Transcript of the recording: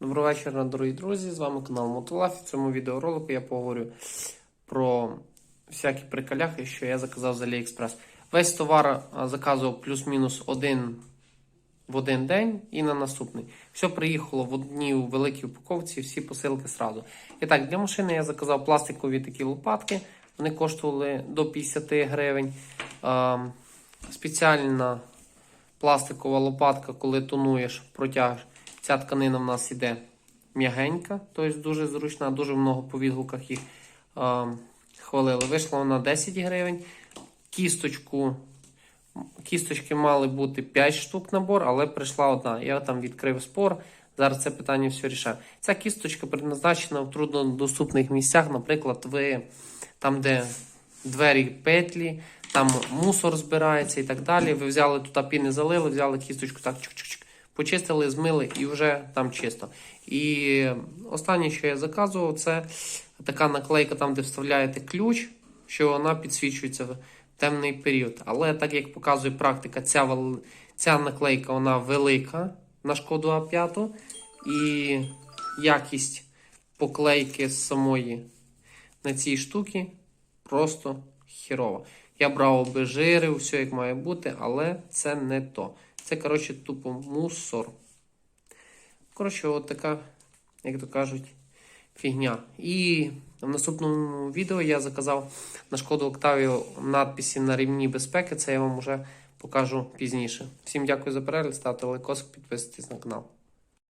Доброго вечора, дорогі друзі! З вами канал Мотолаф. В цьому відеоролику я поговорю про всякі приколяхи, що я заказав з AliExpress. Весь товар заказував плюс-мінус один в один день і на наступний. Все приїхало в одній великій упаковці, всі посилки сразу. І так, для машини я заказав пластикові такі лопатки. Вони коштували до 50 гривень. А, спеціальна пластикова лопатка, коли тонуєш, протягаєш. Ця тканина в нас іде м'ягенька, тобто дуже зручна, дуже много по відгуках їх а, хвалили. Вийшла вона 10 гривень. Кісточку, кісточки мали бути 5 штук набор, але прийшла одна. Я там відкрив спор. Зараз це питання все рішаю. Ця кісточка предназначена в труднодоступних місцях, наприклад, ви там, де двері петлі, там мусор збирається і так далі. Ви взяли тут піни залили, взяли кісточку, так чик-чик-чик, почистили, змили і вже там чисто. І останнє, що я заказував, це така наклейка, там, де вставляєте ключ, що вона підсвічується в темний період. Але так як показує практика, ця, ця наклейка вона велика на шкоду А5, і якість поклейки самої на цій штуці просто хірова. Я брав обезжирив, все як має бути, але це не то. Це, коротше, тупо мусор. Коротше, от така, як то кажуть, фігня. І в наступному відео я заказав на шкоду Октавію надписи на рівні безпеки. Це я вам вже покажу пізніше. Всім дякую за перегляд, ставте лайкос, підписуйтесь на канал.